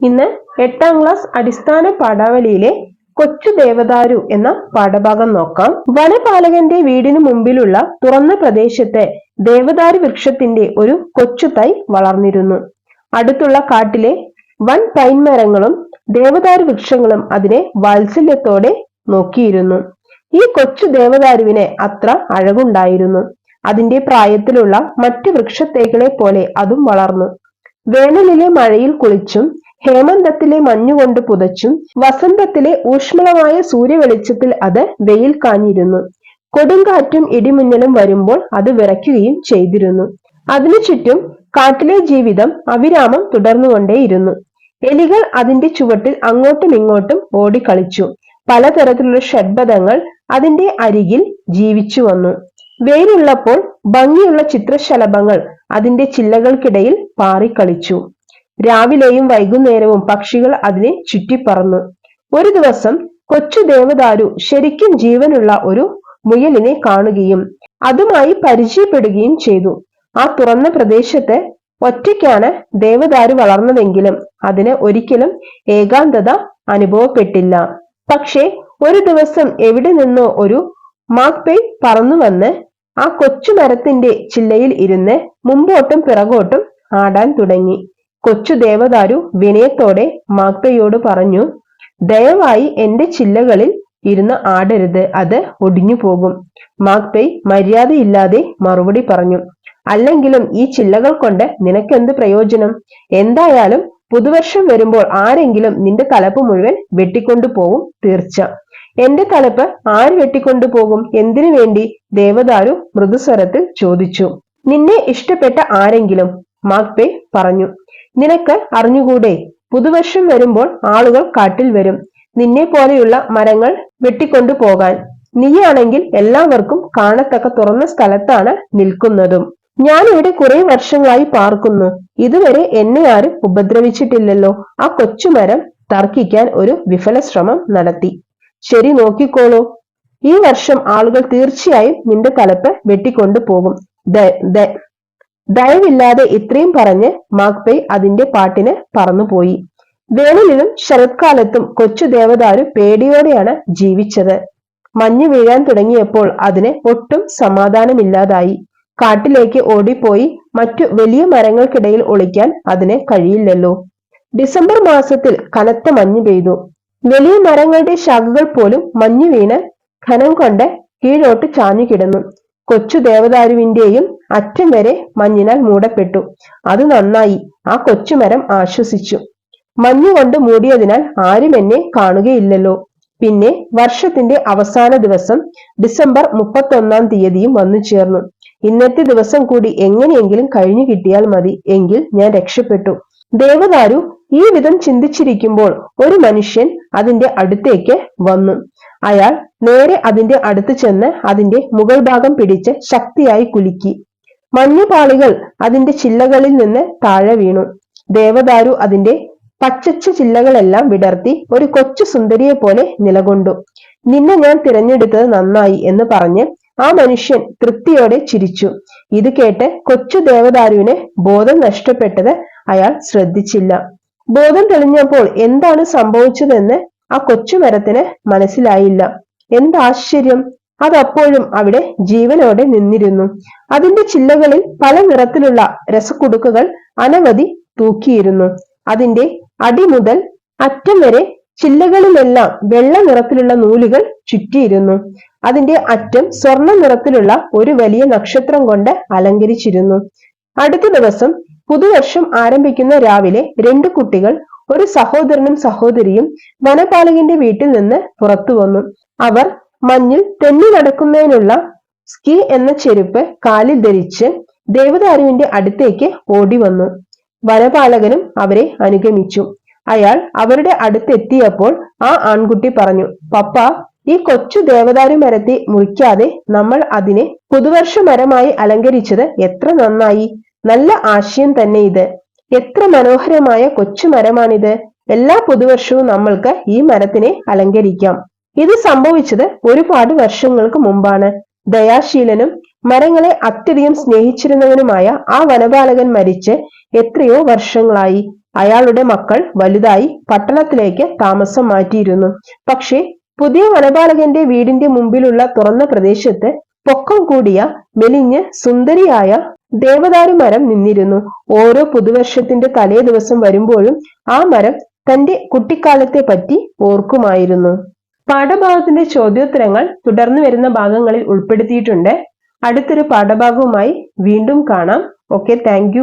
ഇന്ന് എട്ടാം ക്ലാസ് അടിസ്ഥാന പാഠാവലിയിലെ കൊച്ചു ദേവദാരു എന്ന പാഠഭാഗം നോക്കാം. വനപാലകന്റെ വീടിനു മുമ്പിലുള്ള തുറന്ന പ്രദേശത്തെ ദേവദാരു വൃക്ഷത്തിന്റെ ഒരു കൊച്ചു തൈ വളർന്നിരുന്നു. അടുത്തുള്ള കാട്ടിലെ വൻ പൈൻ മരങ്ങളും ദേവദാരു വൃക്ഷങ്ങളും അതിനെ വാത്സല്യത്തോടെ നോക്കിയിരുന്നു. ഈ കൊച്ചു ദേവദാരുവിനെ അത്ര അഴകുണ്ടായിരുന്നു. അതിന്റെ പ്രായത്തിലുള്ള മറ്റു വൃക്ഷത്തേകളെ പോലെ അതും വളർന്നു. വേനലിലെ മഴയിൽ കുളിച്ചും ഹേമന്തത്തിലെ മഞ്ഞുകൊണ്ട് പുതച്ചും വസന്തത്തിലെ ഊഷ്മളമായ സൂര്യവെളിച്ചത്തിൽ അത് വെയിൽ കാഞ്ഞിരുന്നു. കൊടുങ്കാറ്റും ഇടിമിന്നലും വരുമ്പോൾ അത് വിറയ്ക്കുകയും ചെയ്തിരുന്നു. അതിനു ചുറ്റും കാട്ടിലെ ജീവിതം അവിരാമം തുടർന്നുകൊണ്ടേയിരുന്നു. എലികൾ അതിന്റെ ചുവട്ടിൽ അങ്ങോട്ടും ഇങ്ങോട്ടും ഓടിക്കളിച്ചു. പലതരത്തിലുള്ള ഷഡ്ബദങ്ങൾ അതിന്റെ അരികിൽ ജീവിച്ചു വന്നു. വെയിലുള്ളപ്പോൾ ഭംഗിയുള്ള ചിത്രശലഭങ്ങൾ അതിന്റെ ചില്ലകൾക്കിടയിൽ പാറിക്കളിച്ചു. രാവിലെയും വൈകുന്നേരവും പക്ഷികൾ അതിനെ ചുറ്റിപ്പറന്നു. ഒരു ദിവസം കൊച്ചു ദേവദാരു ശരിക്കും ജീവനുള്ള ഒരു മുയലിനെ കാണുകയും അതുമായി പരിചയപ്പെടുകയും ചെയ്തു. ആ തുറന്ന പ്രദേശത്തെ ഒറ്റയ്ക്കാണ് ദേവദാരു വളർന്നതെങ്കിലും അതിന് ഒരിക്കലും ഏകാന്തത അനുഭവപ്പെട്ടില്ല. പക്ഷേ ഒരു ദിവസം എവിടെ നിന്നോ ഒരു മാക്പേ പറന്നു വന്ന് ആ കൊച്ചു മരത്തിന്റെ ചില്ലയിൽ ഇരുന്ന് മുമ്പോട്ടും പിറകോട്ടും ആടാൻ തുടങ്ങി. കൊച്ചു ദേവദാരു വിനയത്തോടെ മാക്പയോട് പറഞ്ഞു ദയവായി എന്റെ ചില്ലകളിൽ ഇരുന്ന് ആടരുത് അത് ഒടിഞ്ഞു പോകും. മാക്പൈ മര്യാദയില്ലാതെ മറുപടി പറഞ്ഞു അല്ലെങ്കിലും ഈ ചില്ലകൾ കൊണ്ട് നിനക്കെന്ത് പ്രയോജനം? എന്തായാലും പുതുവർഷം വരുമ്പോൾ ആരെങ്കിലും നിന്റെ തലപ്പ് മുഴുവൻ വെട്ടിക്കൊണ്ടു പോകും തീർച്ച. എന്റെ തലപ്പ് ആര് വെട്ടിക്കൊണ്ടു പോകും? എന്തിനു വേണ്ടി? ദേവദാരു മൃദുസ്വരത്തിൽ ചോദിച്ചു നിന്നെ ഇഷ്ടപ്പെട്ട ആരെങ്കിലും മാക്പേ പറഞ്ഞു നിനക്ക് അറിഞ്ഞുകൂടെ? പുതുവർഷം വരുമ്പോൾ ആളുകൾ കാട്ടിൽ വരും. നിന്നെ പോലെയുള്ള മരങ്ങൾ വെട്ടിക്കൊണ്ടു പോകാൻ. നീയാണെങ്കിൽ എല്ലാവർക്കും കാണത്തക്ക തുറന്ന സ്ഥലത്താണ് നിൽക്കുന്നതും. ഞാൻ ഇവിടെ കുറെ വർഷങ്ങളായി പാർക്കുന്നു. ഇതുവരെ എന്നെ ആരും ഉപദ്രവിച്ചിട്ടില്ലല്ലോ. ആ കൊച്ചുമരം തർക്കിക്കാൻ ഒരു വിഫല ശ്രമം നടത്തി. ശരി നോക്കിക്കോളൂ. ഈ വർഷം ആളുകൾ തീർച്ചയായും നിന്റെ തലപ്പ് വെട്ടിക്കൊണ്ടു പോകും. ദയവില്ലാതെ ഇത്രയും പറഞ്ഞ് മാഗ്പൈ അതിന്റെ പാട്ടിന് പറന്നുപോയി. വേനലിലും ശരത്കാലത്തും കൊച്ചു ദേവദാരു പേടിയോടെയാണ് ജീവിച്ചത്. മഞ്ഞു വീഴാൻ തുടങ്ങിയപ്പോൾ അതിന് ഒട്ടും സമാധാനമില്ലാതായി. കാട്ടിലേക്ക് ഓടിപ്പോയി മറ്റു വലിയ മരങ്ങൾക്കിടയിൽ ഒളിക്കാൻ അതിന് കഴിയില്ലല്ലോ. ഡിസംബർ മാസത്തിൽ കനത്ത മഞ്ഞ് പെയ്തു. വലിയ മരങ്ങളുടെ ശാഖകൾ പോലും മഞ്ഞു വീണ് ഖനം കൊണ്ട് കീഴോട്ട് ചാഞ്ഞു കിടന്നു. കൊച്ചു ദേവദാരുവിന്റെയും അറ്റം വരെ മഞ്ഞിനാൽ മൂടപ്പെട്ടു. അത് നന്നായി. ആ കൊച്ചുമരം ആശ്വസിച്ചു. മഞ്ഞു കൊണ്ട് മൂടിയതിനാൽ ആരും എന്നെ കാണുകയില്ലല്ലോ. പിന്നെ വർഷത്തിന്റെ അവസാന ദിവസം ഡിസംബർ മുപ്പത്തൊന്നാം തീയതിയും വന്നു ചേർന്നു. ഇന്നത്തെ ദിവസം കൂടി എങ്ങനെയെങ്കിലും കഴിഞ്ഞു കിട്ടിയാൽ മതി എങ്കിൽ ഞാൻ രക്ഷപ്പെട്ടു. ദേവദാരു ഈ വിധം ചിന്തിച്ചിരിക്കുമ്പോൾ ഒരു മനുഷ്യൻ അതിന്റെ അടുത്തേക്ക് വന്നു. അയാൾ നേരെ അതിന്റെ അടുത്ത് ചെന്ന് അതിന്റെ മുകൾ ഭാഗം പിടിച്ച് ശക്തിയായി കുലുക്കി. മഞ്ഞുപാളികൾ അതിന്റെ ചില്ലകളിൽ നിന്ന് താഴെ വീണു. ദേവദാരു അതിന്റെ പച്ചച്ച ചില്ലകളെല്ലാം വിടർത്തി ഒരു കൊച്ചു സുന്ദരിയെ പോലെ നിലകൊണ്ടു. നിന്നെ ഞാൻ തിരഞ്ഞെടുത്തത് നന്നായി എന്ന് പറഞ്ഞ് ആ മനുഷ്യൻ തൃപ്തിയോടെ ചിരിച്ചു. ഇത് കേട്ട് കൊച്ചു ദേവദാരുവിന് ബോധം നഷ്ടപ്പെട്ടത് അയാൾ ശ്രദ്ധിച്ചില്ല. ബോധം തെളിഞ്ഞപ്പോൾ എന്താണ് സംഭവിച്ചതെന്ന് ആ കൊച്ചുമരത്തിന് മനസ്സിലായില്ല. എന്താശ്ചര്യം അതപ്പോഴും അവിടെ ജീവനോടെ നിന്നിരുന്നു. അതിന്റെ ചില്ലകളിൽ പല നിറത്തിലുള്ള രസക്കുടുക്കുകൾ അനവധി തൂക്കിയിരുന്നു. അതിന്റെ അടി മുതൽ അറ്റം വരെ ചില്ലകളിലെല്ലാം വെള്ള നിറത്തിലുള്ള നൂലുകൾ ചുറ്റിയിരുന്നു. അതിന്റെ അറ്റം സ്വർണ നിറത്തിലുള്ള ഒരു വലിയ നക്ഷത്രം കൊണ്ട് അലങ്കരിച്ചിരുന്നു. അടുത്ത ദിവസം പുതുവർഷം ആരംഭിക്കുന്ന രാവിലെ രണ്ട് കുട്ടികൾ ഒരു സഹോദരനും സഹോദരിയും വനപാലകന്റെ വീട്ടിൽ നിന്ന് പുറത്തു വന്നു. അവർ മഞ്ഞിൽ തെന്നി നടക്കുന്നതിനുള്ള സ്കി എന്ന ചെരുപ്പ് കാലിൽ ധരിച്ച് ദേവദാരുവിന്റെ അടുത്തേക്ക് ഓടി വന്നു. വനപാലകനും അവരെ അനുഗമിച്ചു. അയാൾ അവരുടെ അടുത്തെത്തിയപ്പോൾ ആ ആൺകുട്ടി പറഞ്ഞു പപ്പ ഈ കൊച്ചു ദേവദാരു മരത്തെ മുറിക്കാതെ നമ്മൾ അതിനെ പുതുവർഷ മരമായി അലങ്കരിച്ചത് എത്ര നന്നായി. നല്ല ആശയം തന്നെ ഇത്. എത്ര മനോഹരമായ കൊച്ചു മരമാണിത്. എല്ലാ പുതുവർഷവും നമ്മൾക്ക് ഈ മരത്തിനെ അലങ്കരിക്കാം. ഇത് സംഭവിച്ചത് ഒരുപാട് വർഷങ്ങൾക്ക് മുമ്പാണ്. ദയാശീലനും മരങ്ങളെ അത്യധികം സ്നേഹിച്ചിരുന്നവനുമായ ആ വനപാലകൻ മരിച്ച് എത്രയോ വർഷങ്ങളായി. അയാളുടെ മക്കൾ വലുതായി പട്ടണത്തിലേക്ക് താമസം മാറ്റിയിരുന്നു. പക്ഷേ പുതിയ വനപാലകന്റെ വീടിന്റെ മുമ്പിലുള്ള തുറന്ന പ്രദേശത്ത് പൊക്കം കൂടിയ മെലിഞ്ഞ് സുന്ദരിയായ ദേവദാരു മരം നിന്നിരുന്നു. ഓരോ പുതുവർഷത്തിന്റെ തലേ ദിവസം വരുമ്പോഴും ആ മരം തന്റെ കുട്ടിക്കാലത്തെ പറ്റി ഓർക്കുമായിരുന്നു. പാഠഭാഗത്തിന്റെ ചോദ്യോത്തരങ്ങൾ തുടർന്ന് വരുന്ന ഭാഗങ്ങളിൽ ഉൾപ്പെടുത്തിയിട്ടുണ്ട്. അടുത്തൊരു പാഠഭാഗവുമായി വീണ്ടും കാണാം. Okay thank